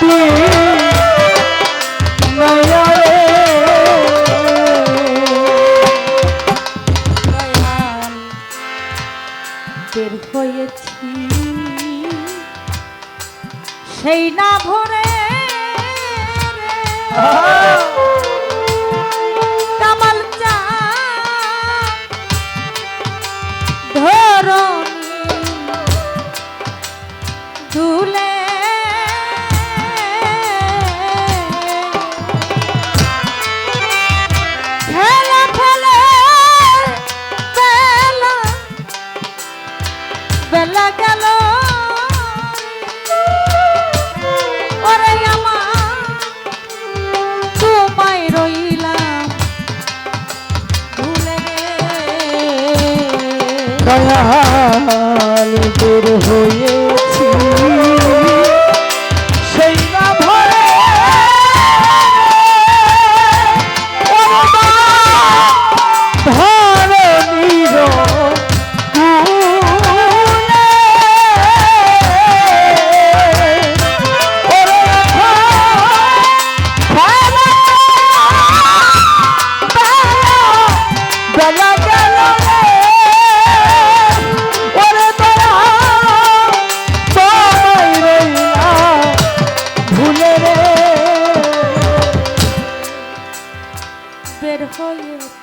দয়াল বের হয়েছি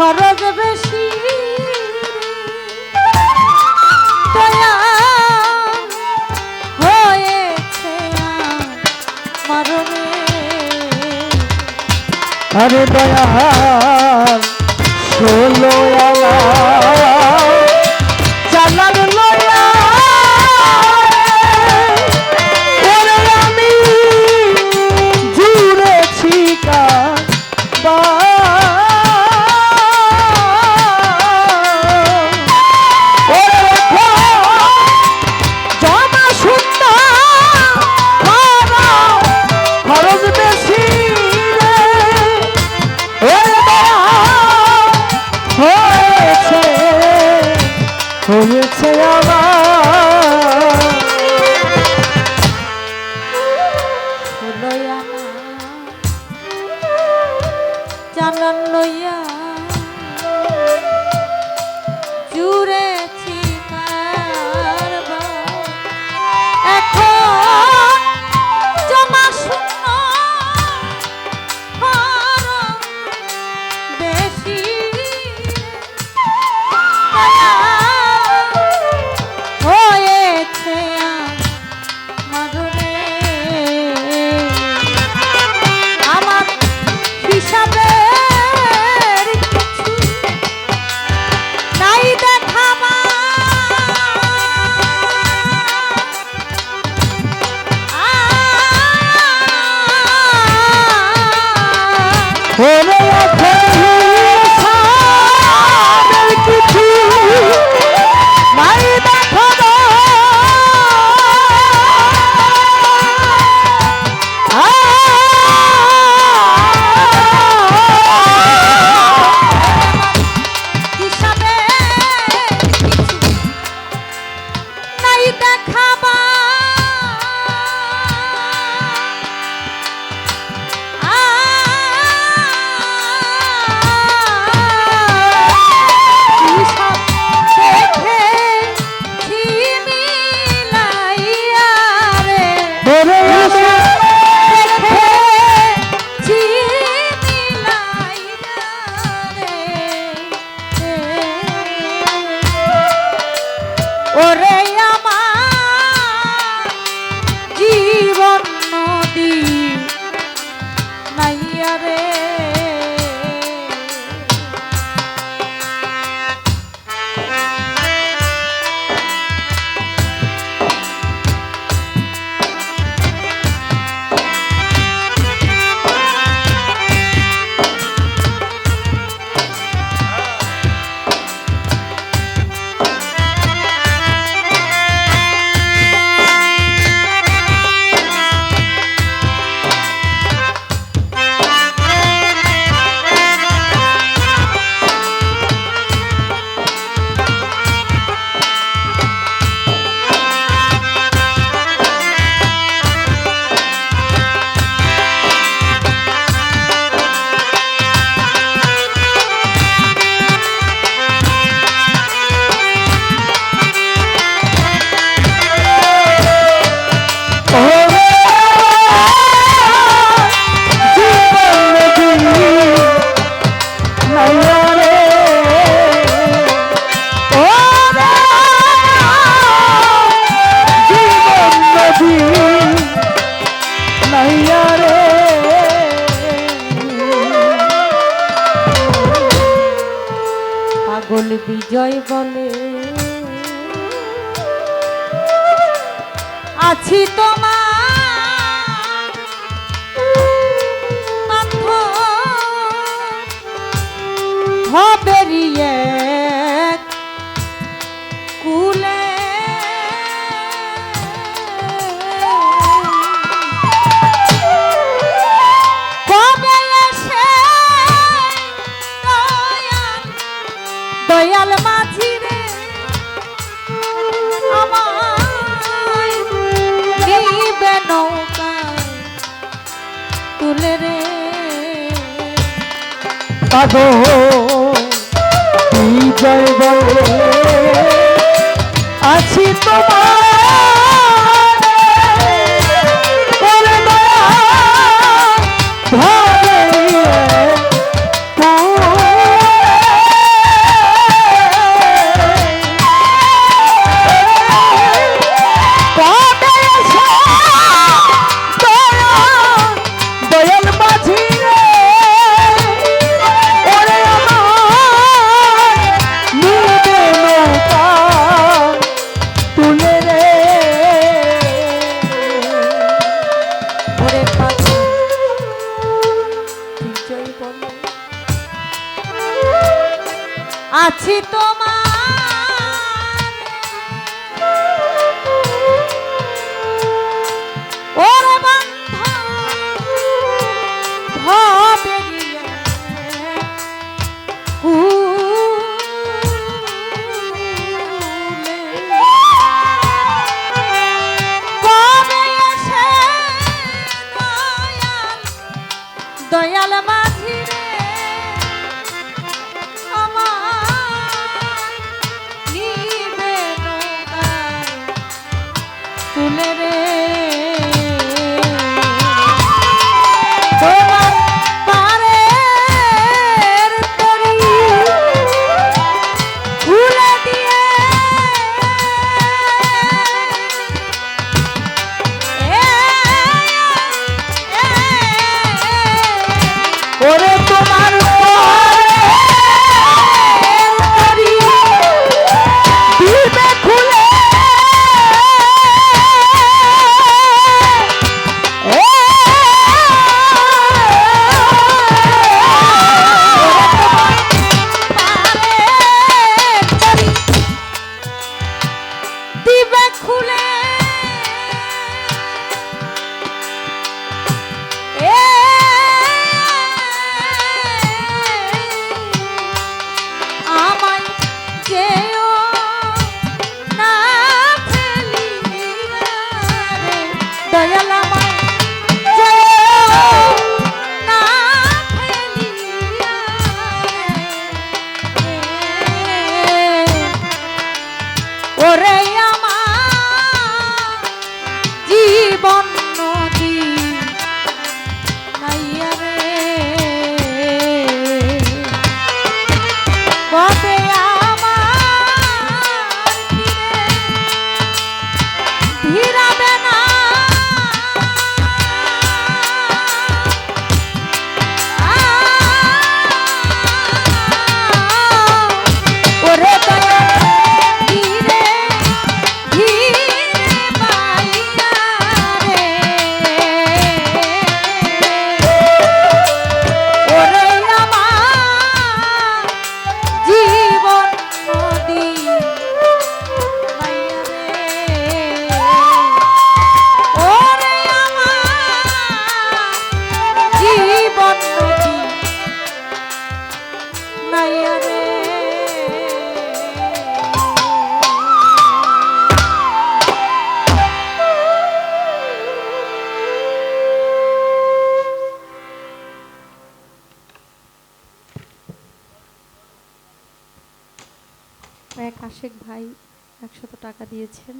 খরচ বেশি হয়েছে মরমে আরে দয়া ষোলো আলা Oye. পাগল বিজয় বলে আছি তোমার দয়াল মাঝি রে আমায় নিবে নৌকায় তুলে রে। পাবো বিজয় বলে? আছি তোমার টাকা দিয়েছেন।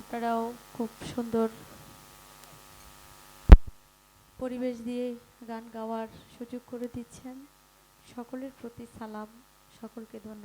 আপনারাও খুব সুন্দর পরিবেশ দিয়ে গান গাওয়ার সুযোগ করে দিচ্ছেন। সকলের প্রতি সালাম, সকলকে ধন্যবাদ।